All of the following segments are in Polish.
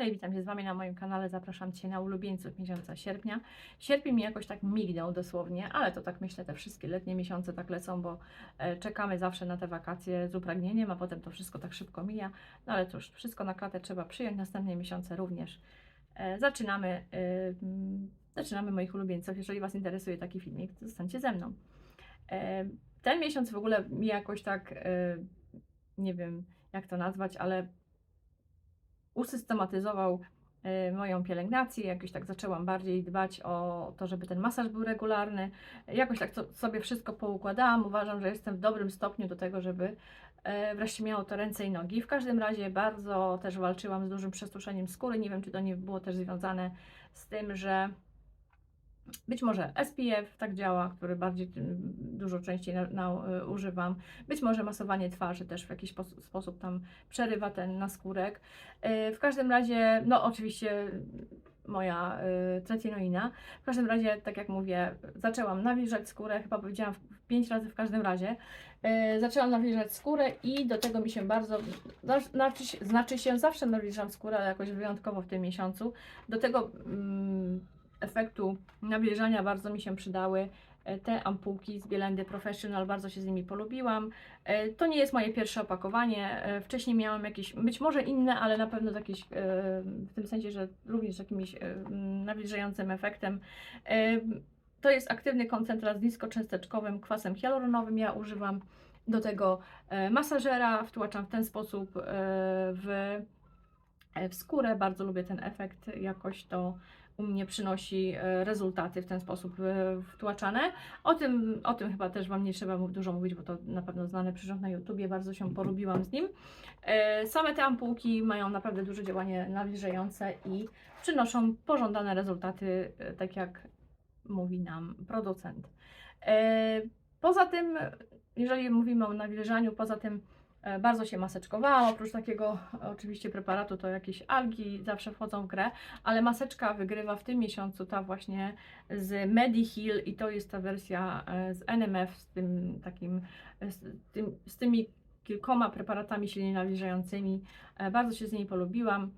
Hej, witam się z Wami na moim kanale. Zapraszam Cię na ulubieńców miesiąca sierpnia. Sierpień mi jakoś tak mignął dosłownie, ale to tak myślę, te wszystkie letnie miesiące tak lecą, bo e, czekamy zawsze na te wakacje z upragnieniem, a potem to wszystko tak szybko mija. No ale cóż, wszystko na klatę trzeba przyjąć, następne miesiące również. E, zaczynamy, e, mm, zaczynamy moich ulubieńców. Jeżeli Was interesuje taki filmik, to zostańcie ze mną. Ten miesiąc w ogóle mi jakoś tak, nie wiem jak to nazwać, ale usystematyzował e, moją pielęgnację, jakoś tak zaczęłam bardziej dbać o to, żeby ten masaż był regularny. Jakoś tak sobie wszystko poukładałam. Uważam, że jestem w dobrym stopniu do tego, żeby e, wreszcie miało to ręce i nogi. W każdym razie bardzo też walczyłam z dużym przesuszeniem skóry. Nie wiem, czy to nie było też związane z tym, że być może SPF tak działa, który bardziej mm, dużo częściej na, na, y, używam. Być może masowanie twarzy też w jakiś sposób, tam przerywa ten naskórek. Y, W każdym razie, no oczywiście moja y, tretinoina. W każdym razie, tak jak mówię, zaczęłam nawilżać skórę, chyba powiedziałam w- pięć razy w każdym razie. Y, zaczęłam nawilżać skórę i do tego mi się bardzo, znaczy, się- znaczy się, zawsze nawilżam skórę, ale jakoś wyjątkowo w tym miesiącu. Do tego mm, efektu nawilżania bardzo mi się przydały e, te ampułki z Bielendy Professional, bardzo się z nimi polubiłam. E, To nie jest moje pierwsze opakowanie. E, Wcześniej miałam jakieś, być może inne, ale na pewno jakieś, w tym sensie, że również jakimś nawilżającym efektem. To jest aktywny koncentrat z niskoczęsteczkowym kwasem hialuronowym. Ja używam do tego masażera, wtłaczam w ten sposób w, w skórę. Bardzo lubię ten efekt, jakoś to u mnie przynosi e, rezultaty w ten sposób e, wtłaczane. O tym, o tym chyba też Wam nie trzeba dużo mówić, bo to na pewno znany przyrząd na YouTubie, bardzo się polubiłam z nim. E, Same te ampułki mają naprawdę duże działanie nawilżające i przynoszą pożądane rezultaty, e, tak jak mówi nam producent. E, Poza tym, jeżeli mówimy o nawilżaniu, poza tym e, bardzo się maseczkowałam. Oprócz takiego e, oczywiście preparatu, to jakieś algi zawsze wchodzą w grę, ale maseczka wygrywa w tym miesiącu ta właśnie z Mediheal i to jest ta wersja e, z NMF z tym takim, e, z, tym, z tymi kilkoma preparatami silnie nawilżającymi. E, Bardzo się z nimi polubiłam.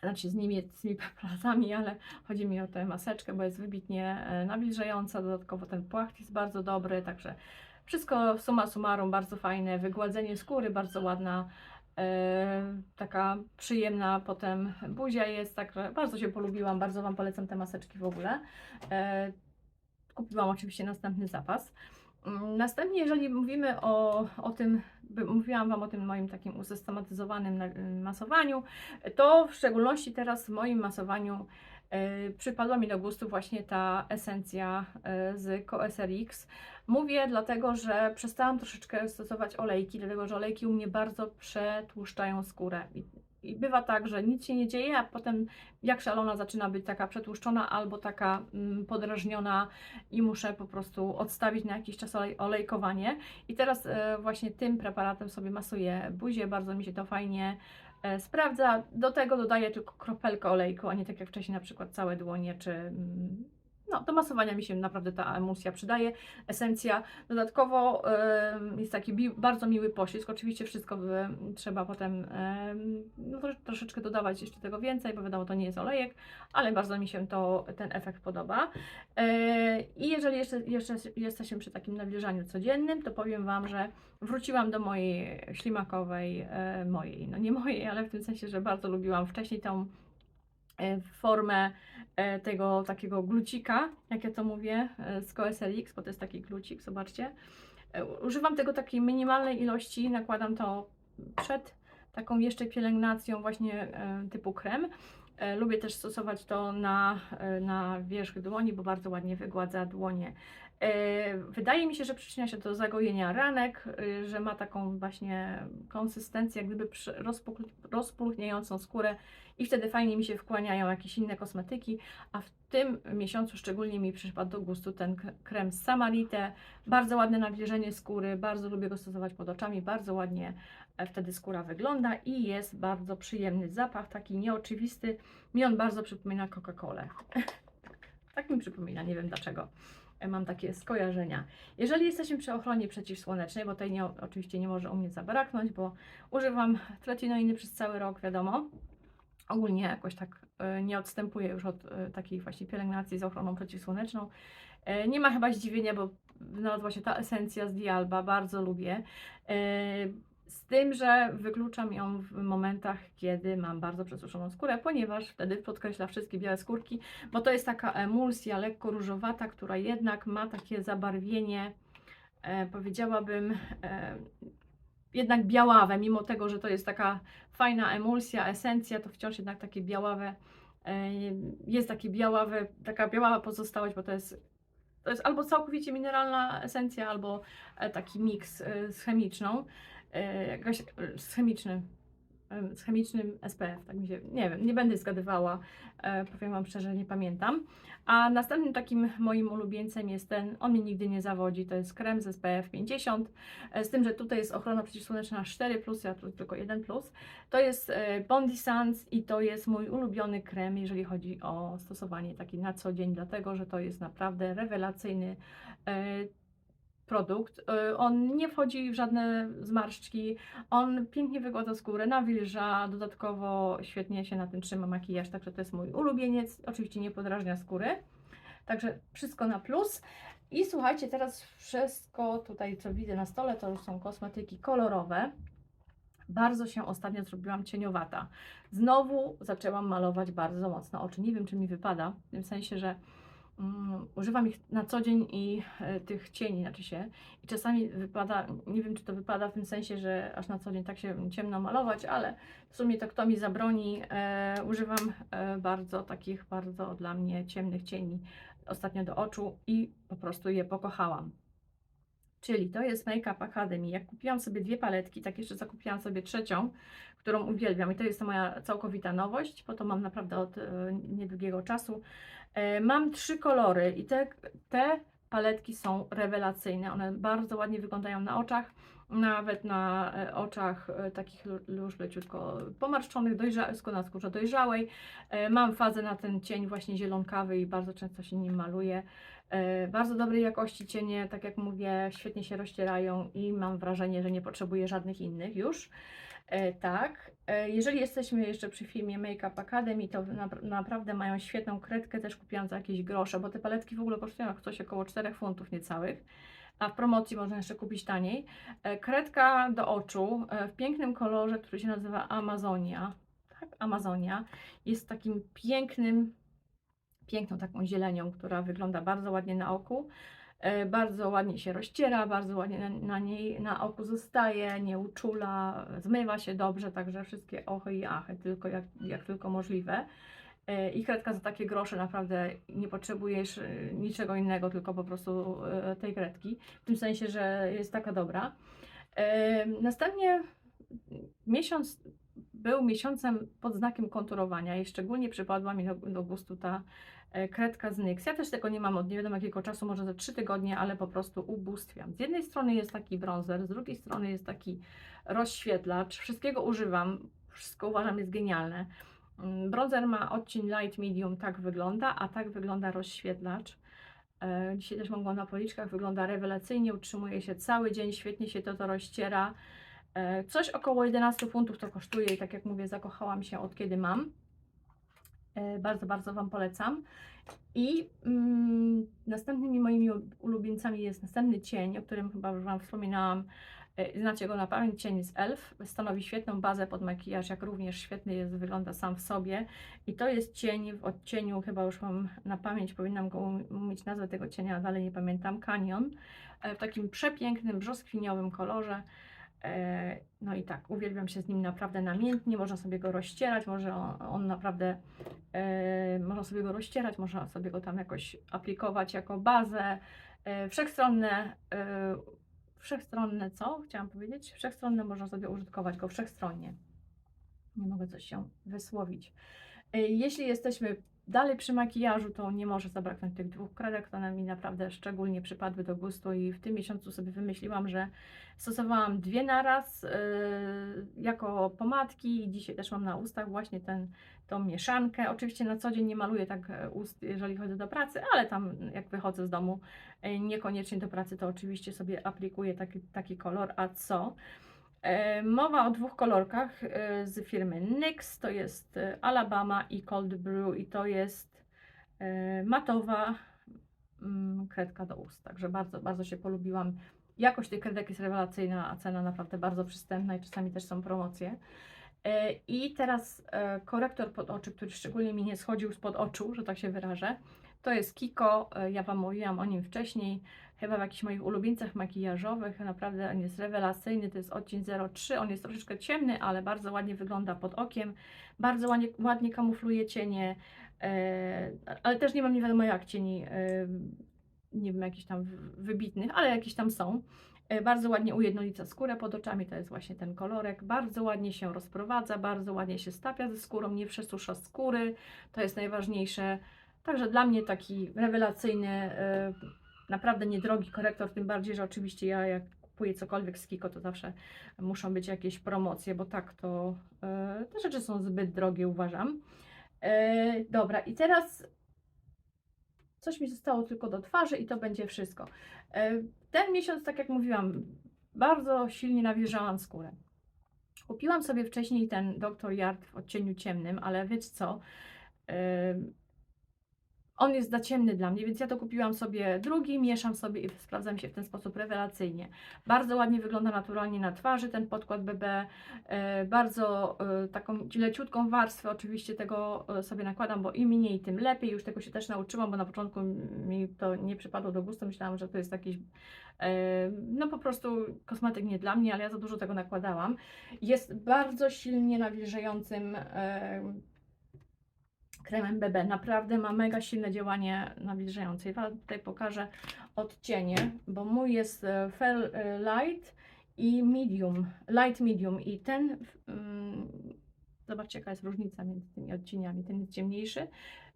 Znaczy z nimi, z tymi preparatami, ale chodzi mi o tę maseczkę, bo jest wybitnie e, nawilżająca. Dodatkowo ten płacht jest bardzo dobry, także wszystko summa summarum bardzo fajne. Wygładzenie skóry bardzo ładna. E, taka przyjemna potem buzia jest, także bardzo się polubiłam, bardzo Wam polecam te maseczki w ogóle. E, kupiłam oczywiście następny zapas. Mm, Następnie, jeżeli mówimy o, o tym, mówiłam Wam o tym moim takim usystematyzowanym masowaniu, to w szczególności teraz w moim masowaniu przypadła mi do gustu właśnie ta esencja e, z CoSRX. Mówię dlatego, że przestałam troszeczkę stosować olejki, dlatego że olejki u mnie bardzo przetłuszczają skórę. I, bywa tak, że nic się nie dzieje, a potem jak szalona zaczyna być taka przetłuszczona albo taka mm, podrażniona i muszę po prostu odstawić na jakiś czas olej, olejkowanie. I teraz e, właśnie tym preparatem sobie masuję buzię, bardzo mi się to fajnie e, sprawdza. Do tego dodaję tylko kropelkę olejku, a nie tak jak wcześniej na przykład całe dłonie czy mm, no, do masowania mi się naprawdę ta emulsja przydaje. Esencja. Dodatkowo em, jest taki bi- bardzo miły poślizg. Oczywiście wszystko trzeba potem em, no, trosz- troszeczkę dodawać jeszcze tego więcej, bo wiadomo, to nie jest olejek, ale bardzo mi się to, ten efekt podoba. E, I jeżeli jeszcze, jeszcze jesteśmy przy takim nawilżaniu codziennym, to powiem Wam, że wróciłam do mojej ślimakowej, e, mojej, no nie mojej, ale w tym sensie, że bardzo lubiłam wcześniej tą e, formę e, tego takiego glucika, jak ja to mówię, e, z CoSLX, bo to jest taki glucik, zobaczcie. Używam tego takiej minimalnej ilości, nakładam to przed taką jeszcze pielęgnacją właśnie typu krem. Lubię też stosować to na, na wierzch dłoni, bo bardzo ładnie wygładza dłonie. E, Wydaje mi się, że przyczynia się do zagojenia ranek, e, że ma taką właśnie konsystencję, jak gdyby rozpulchniającą skórę i wtedy fajnie mi się wkłaniają jakieś inne kosmetyki, a w tym miesiącu szczególnie mi przypadł do gustu ten krem z Samarite. Bardzo ładne nawilżenie skóry, bardzo lubię go stosować pod oczami, bardzo ładnie e, wtedy skóra wygląda i jest bardzo przyjemny zapach, taki nieoczywisty. Mi on bardzo przypomina Coca-Colę. tak mi przypomina, nie wiem dlaczego. Mam takie skojarzenia. Jeżeli jesteśmy przy ochronie przeciwsłonecznej, bo tej nie, oczywiście nie może u mnie zabraknąć, bo używam tretinoiny przez cały rok, wiadomo. ogólnie jakoś tak e, nie odstępuję już od e, takiej właśnie pielęgnacji z ochroną przeciwsłoneczną. E, Nie ma chyba zdziwienia, bo znalazła się ta esencja z Dialba, bardzo lubię. Z tym, że wykluczam ją w momentach, kiedy mam bardzo przesuszoną skórę, ponieważ wtedy podkreśla wszystkie białe skórki, bo to jest taka emulsja lekko różowata, która jednak ma takie zabarwienie, e, powiedziałabym, e, jednak białawe, mimo tego, że to jest taka fajna emulsja, esencja, to wciąż jednak takie białawe, e, jest takie białawe, taka biaława pozostałość, bo to jest, to jest albo całkowicie mineralna esencja, albo e, taki miks e, z chemiczną, jakaś e, z chemicznym, e, z chemicznym SPF, tak mi się, nie wiem, nie będę zgadywała, e, powiem Wam szczerze, nie pamiętam. A następnym takim moim ulubieńcem jest ten, on mnie nigdy nie zawodzi, to jest krem z SPF 50, e, z tym, że tutaj jest ochrona przeciwsłoneczna 4+, ja tu tylko 1+. To jest e, Bondi Sans i to jest mój ulubiony krem, jeżeli chodzi o stosowanie taki na co dzień, dlatego, że to jest naprawdę rewelacyjny e, produkt. E, On nie wchodzi w żadne zmarszczki, on pięknie wygładza skórę, nawilża, dodatkowo świetnie się na tym trzyma makijaż, także to jest mój ulubieniec. Oczywiście nie podrażnia skóry, także wszystko na plus. I słuchajcie, teraz wszystko tutaj, co widzę na stole, to już są kosmetyki kolorowe. Bardzo się ostatnio zrobiłam cieniowata. Znowu zaczęłam malować bardzo mocno oczy. Nie wiem, czy mi wypada, w tym sensie, że mm, używam ich na co dzień i e, tych cieni, znaczy się. I czasami wypada, nie wiem, czy to wypada w tym sensie, że aż na co dzień tak się ciemno malować, ale w sumie to kto mi zabroni, e, używam e, bardzo takich, bardzo dla mnie ciemnych cieni ostatnio do oczu i po prostu je pokochałam. Czyli to jest Make Up Academy. Jak kupiłam sobie dwie paletki, tak jeszcze zakupiłam sobie trzecią, którą uwielbiam i to jest to moja całkowita nowość, bo to mam naprawdę od e, niedługiego czasu. E, mam trzy kolory i te, te paletki są rewelacyjne. One bardzo ładnie wyglądają na oczach, nawet na e, oczach e, takich już leciutko pomarszczonych, dojrza- na dojrzałej. E, Mam fazę na ten cień właśnie zielonkawy i bardzo często się nim maluję. Bardzo dobrej jakości cienie, tak jak mówię, świetnie się rozcierają i mam wrażenie, że nie potrzebuję żadnych innych już. Tak, jeżeli jesteśmy jeszcze przy filmie Make Up Academy, to napr- naprawdę mają świetną kredkę, też kupiłam za jakieś grosze, bo te paletki w ogóle kosztują coś około 4 funtów niecałych, a w promocji można jeszcze kupić taniej. E, Kredka do oczu e, w pięknym kolorze, który się nazywa Amazonia. Tak, Amazonia. Jest takim pięknym, piękną taką zielenią, która wygląda bardzo ładnie na oku. E, Bardzo ładnie się rozciera, bardzo ładnie na, na niej na oku zostaje, nie uczula, zmywa się dobrze, także wszystkie ochy i achy, tylko jak, jak tylko możliwe. E, I kredka za takie grosze naprawdę nie potrzebujesz e, niczego innego, tylko po prostu e, tej kredki. W tym sensie, że jest taka dobra. Następnie miesiąc był miesiącem pod znakiem konturowania i szczególnie przypadła mi do, gustu ta kredka z NYX. Ja też tego nie mam od nie wiadomo jakiego czasu, może za 3 tygodnie, ale po prostu ubóstwiam. Z jednej strony jest taki bronzer, z drugiej strony jest taki rozświetlacz. Wszystkiego używam, wszystko uważam jest genialne. Mm, Bronzer ma odcień light medium, tak wygląda, a tak wygląda rozświetlacz. E, Dzisiaj też mam go na policzkach, wygląda rewelacyjnie, utrzymuje się cały dzień, świetnie się to, to rozciera. E, Coś około 11 funtów to kosztuje i tak jak mówię, zakochałam się od kiedy mam. E, Bardzo, bardzo Wam polecam. I mm, następnymi moimi ulubieńcami jest następny cień, o którym chyba już Wam wspominałam. E, Znacie go na pamięć, cień z ELF. Stanowi świetną bazę pod makijaż, jak również świetny jest, wygląda sam w sobie. I to jest cień w odcieniu, chyba już mam na pamięć, powinnam go um- umieć nazwę tego cienia, a dalej nie pamiętam, Canyon. E, W takim przepięknym, brzoskwiniowym kolorze. E, No i tak, uwielbiam się z nim naprawdę namiętnie, można sobie go rozcierać, może on, on naprawdę, można sobie go rozcierać, można sobie go tam jakoś aplikować jako bazę. Wszechstronne, wszechstronne co? Chciałam powiedzieć, wszechstronne można sobie użytkować go wszechstronnie. Nie mogę coś się wysłowić. E, Jeśli jesteśmy dalej przy makijażu, to nie może zabraknąć tych dwóch kredek, one mi naprawdę szczególnie przypadły do gustu i w tym miesiącu sobie wymyśliłam, że stosowałam dwie naraz yy, jako pomadki i dzisiaj też mam na ustach właśnie ten, tą mieszankę. Oczywiście na co dzień nie maluję tak e, ust, jeżeli chodzę do pracy, ale tam jak wychodzę z domu, e, niekoniecznie do pracy, to oczywiście sobie aplikuję taki, taki kolor, a co? E, Mowa o dwóch kolorkach e, z firmy NYX, to jest e, Alabama i Cold Brew i to jest matowa mm, kredka do ust, także bardzo, bardzo się polubiłam. Jakość tych kredek jest rewelacyjna, a cena naprawdę bardzo przystępna i czasami też są promocje. I teraz korektor pod oczy, który szczególnie mi nie schodził spod oczu, że tak się wyrażę. To jest Kiko, ja Wam mówiłam o nim wcześniej, chyba w jakichś moich ulubieńcach makijażowych, naprawdę on jest rewelacyjny, to jest odcień 03, on jest troszeczkę ciemny, ale bardzo ładnie wygląda pod okiem, bardzo ładnie, ładnie kamufluje cienie, e, ale też nie mam nie wiadomo jak cieni, e, nie wiem, jakichś tam wybitnych, ale jakieś tam są. E, Bardzo ładnie ujednolica skórę pod oczami, to jest właśnie ten kolorek. Bardzo ładnie się rozprowadza, bardzo ładnie się stapia ze skórą, nie przesusza skóry, to jest najważniejsze. Także dla mnie taki rewelacyjny, naprawdę niedrogi korektor, tym bardziej, że oczywiście ja jak kupuję cokolwiek z Kiko, to zawsze muszą być jakieś promocje, bo tak to e, te rzeczy są zbyt drogie, uważam. E, Dobra, i teraz coś mi zostało tylko do twarzy i to będzie wszystko. E, Ten miesiąc, tak jak mówiłam, bardzo silnie nawilżałam skórę. Kupiłam sobie wcześniej ten Dr. Yard w odcieniu ciemnym, ale wiecie co? On jest za ciemny dla mnie, więc ja to kupiłam sobie drugi, mieszam sobie i sprawdza mi się w ten sposób rewelacyjnie. Bardzo ładnie wygląda naturalnie na twarzy ten podkład BB. E, Bardzo e, taką leciutką warstwę oczywiście tego e, sobie nakładam, bo im mniej, tym lepiej. Już tego się też nauczyłam, bo na początku mi to nie przypadło do gustu. Myślałam, że to jest jakiś no po prostu kosmetyk nie dla mnie, ale ja za dużo tego nakładałam. Jest bardzo silnie nawilżającym kremem BB. Naprawdę ma mega silne działanie nawilżające. Ja tutaj pokażę odcienie, bo mój jest e, Fair e, Light i Medium, Light Medium i ten, mm, zobaczcie jaka jest różnica między tymi odcieniami, ten jest ciemniejszy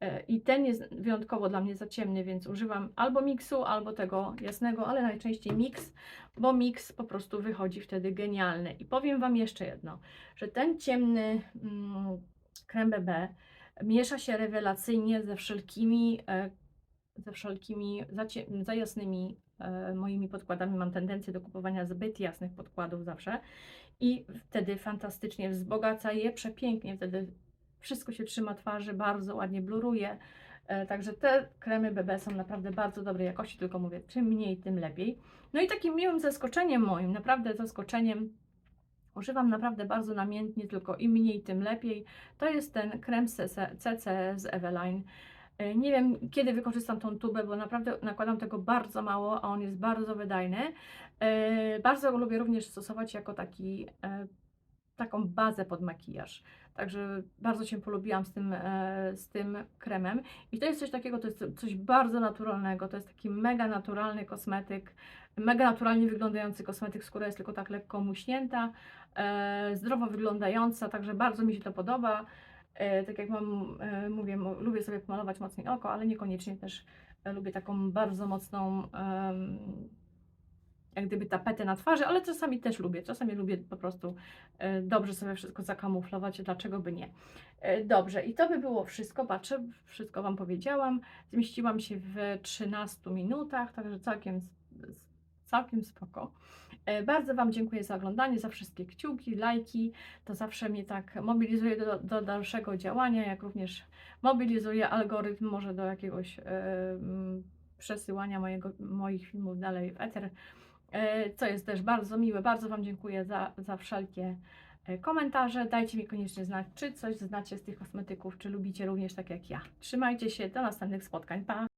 e, i ten jest wyjątkowo dla mnie za ciemny, więc używam albo miksu, albo tego jasnego, ale najczęściej mix, bo mix po prostu wychodzi wtedy genialny. I powiem Wam jeszcze jedno, że ten ciemny mm, krem BB miesza się rewelacyjnie ze wszelkimi, e, ze wszelkimi za, jasnymi e, moimi podkładami. Mam tendencję do kupowania zbyt jasnych podkładów zawsze i wtedy fantastycznie wzbogaca je przepięknie. Wtedy wszystko się trzyma twarzy, bardzo ładnie bluruje. E, Także te kremy BB są naprawdę bardzo dobrej jakości, tylko mówię, czym mniej, tym lepiej. No i takim miłym zaskoczeniem moim, naprawdę zaskoczeniem, używam naprawdę bardzo namiętnie, tylko im mniej, tym lepiej. To jest ten krem CC z Eveline. E, Nie wiem, kiedy wykorzystam tą tubę, bo naprawdę nakładam tego bardzo mało, a on jest bardzo wydajny. E, Bardzo go lubię również stosować jako taki, e, taką bazę pod makijaż. Także bardzo się polubiłam z tym, z tym kremem. I to jest coś takiego, to jest coś bardzo naturalnego. To jest taki mega naturalny kosmetyk, mega naturalnie wyglądający kosmetyk. Skóra jest tylko tak lekko muśnięta, e, zdrowo wyglądająca, także bardzo mi się to podoba. E, tak jak mam, e, mówię, lubię sobie pomalować mocniej oko, ale niekoniecznie też lubię taką bardzo mocną, jak gdyby tapetę na twarzy, ale czasami też lubię. Czasami lubię po prostu dobrze sobie wszystko zakamuflować, dlaczego by nie. Dobrze, i to by było wszystko. Patrzę, wszystko Wam powiedziałam. Zmieściłam się w 13 minutach, także całkiem, całkiem spoko. E, Bardzo Wam dziękuję za oglądanie, za wszystkie kciuki, lajki. To zawsze mnie tak mobilizuje do, do dalszego działania, jak również mobilizuje algorytm może do jakiegoś e, mm, przesyłania mojego, moich filmów dalej w eter, e, co jest też bardzo miłe. Bardzo Wam dziękuję za, za wszelkie komentarze. Dajcie mi koniecznie znać, czy coś znacie z tych kosmetyków, czy lubicie również tak jak ja. Trzymajcie się, do następnych spotkań. Pa!